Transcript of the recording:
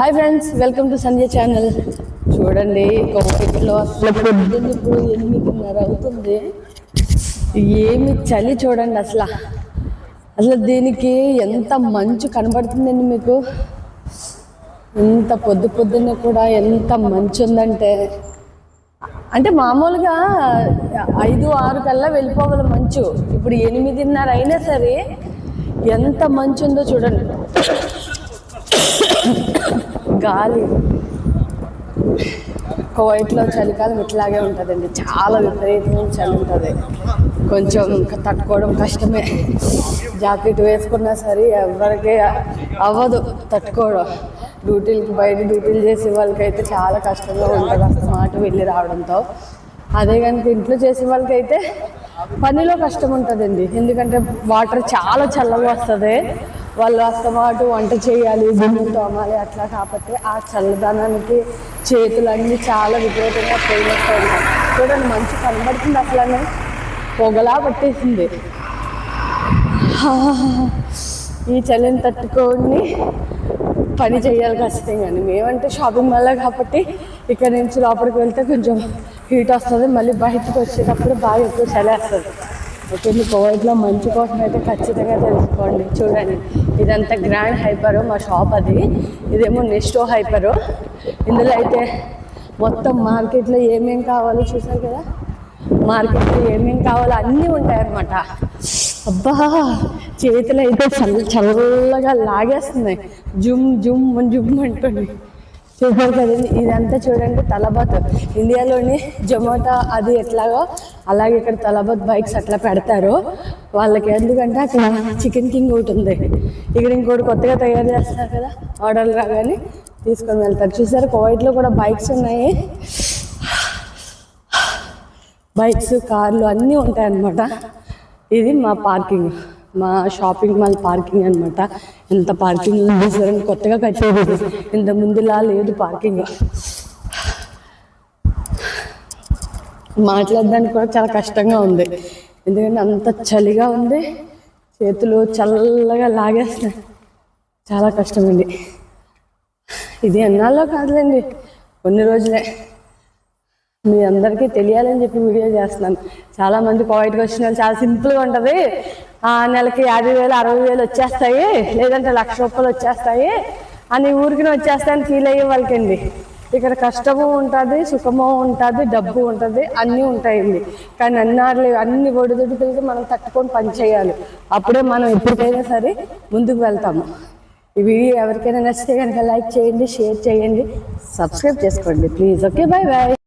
Hi friends welcome to Sandhya channel చూడండి కోవిడ్లో అసలు పొద్దున్న ఇప్పుడు ఎనిమిదిన్నర అవుతుంది? ఏమి చలి చూడండి అసలు. అసలు దీనికి ఎంత మంచు కనబడుతుందండి మీకు? ఎంత పొద్దు పొద్దున్న కూడా ఎంత మంచు ఉందంటే. అంటే మామూలుగా ఐదు ఆరు కల్లా వెళ్ళిపోవాలి మంచు. ఇప్పుడు ఎనిమిదిన్నర అయినా సరే ఎంత మంచు ఉందో చూడండి. గాలి. కువైట్లో చలికాలం ఇట్లాగే ఉంటుందండి. చాలా విపరీతమైన చలి ఉంటుంది. కొంచెం తట్టుకోవడం కష్టమే. జాకెట్ వేసుకున్నా సరే ఎవరికే అవ్వదు తట్టుకోవడం. డ్యూటీలకి బయట డ్యూటీలు చేసే వాళ్ళకైతే చాలా కష్టంగా ఉంటుంది అసలు మాట వెళ్ళి రావడంతో. అదే కనుక ఇంట్లో చేసే వాళ్ళకైతే పనిలో కష్టం ఉంటుందండి. ఎందుకంటే వాటర్ చాలా చల్లగా వస్తుంది. వాళ్ళు అస్తమాటు వంట చేయాలి గిన్నె తోమాలి అట్లా కాబట్టి ఆ చల్లదనానికి చేతులన్నీ చాలా విపరీతంగా పోయినట్టు ఉంటాయి చూడండి మంచి కనబడుతుంది అట్లానే పొగలా పట్టేసింది. ఈ చలిని తట్టుకొని పని చేయాలి ఖచ్చితంగా. మేమంటే షాపింగ్ మాల్ కాబట్టి ఇక్కడ నుంచి లోపలికి వెళ్తే కొంచెం హీట్ వస్తుంది మళ్ళీ బయటకు వచ్చేటప్పుడు బాగా ఎక్కువ చలి వస్తుంది. ఓకే మీ కోవిడ్లో మంచి కోసం అయితే ఖచ్చితంగా తెలుసుకోండి. చూడండి ఇదంతా గ్రాండ్ హైపరు మా షాప్ అది. ఇదేమో నెస్టో హైపరు ఇందులో అయితే మొత్తం మార్కెట్లో ఏమేమి కావాలో చూసారు కదా? మార్కెట్లో ఏమేం కావాలో అన్నీ ఉంటాయన్నమాట. అబ్బా చేతులు అయితే చల్ల చల్లగా లాగేస్తున్నాయి. జుమ్ జుమ్ జుమ్ అంటుంది. చూడాలి కదండి ఇదంతా చూడండి తలబాత్. ఇండియాలోని జొమాటో అది ఎట్లాగో అలాగే ఇక్కడ తలబాత్ బైక్స్ అట్లా పెడతారు. వాళ్ళకి ఎందుకంటే అక్కడ చికెన్ కింగ్ ఒకటి ఉంది. ఇక్కడ ఇంకోటి కొత్తగా తయారు చేస్తారు కదా ఆర్డర్లు రాగానే తీసుకొని వెళ్తారు. చూసారు కోవిడ్లో కూడా బైక్స్ ఉన్నాయి. బైక్స్ కార్లు అన్నీ ఉంటాయన్నమాట. ఇది మా పార్కింగ్. మా షాపింగ్ మాల్ పార్కింగ్ అనమాట ఎంత పార్కింగ్ ఉంది చూడండి కొత్తగా కట్టేది ఇంత ముందులా లేదు పార్కింగ్ మాట్లాడడానికి కూడా చాలా కష్టంగా ఉంది. ఎందుకంటే అంత చలిగా ఉంది. చేతులు చల్లగా లాగేస్తున్నాయి. చాలా కష్టమండి ఇది ఎన్నాళ్ళో కాదులేండి. కొన్ని రోజులే. మీ అందరికీ తెలియాలని చెప్పి వీడియో చేస్తున్నాను. చాలా మంది కోవిడ్కి వచ్చిన వాళ్ళు చాలా సింపుల్గా ఉంటుంది. ఆ నెలకి యాభై వేలు అరవై వేలు వచ్చేస్తాయి. లేదంటే లక్ష రూపాయలు వచ్చేస్తాయి. అని ఊరికి వచ్చేస్తాయని ఫీల్ అయ్యే వాళ్ళకండి. ఇక్కడ కష్టము ఉంటుంది సుఖము ఉంటుంది డబ్బు ఉంటుంది అన్నీ ఉంటాయండి. కానీ అన్నారులు అన్ని ఒడిదుడుకులకి మనం తట్టుకొని పని చేయాలి. అప్పుడే మనం ఎప్పటికైనా సరే ముందుకు వెళ్తాము. ఈ వీడియో ఎవరికైనా నచ్చితే కనుక లైక్ చేయండి షేర్ చేయండి సబ్స్క్రైబ్ చేసుకోండి. ప్లీజ్. Okay bye bye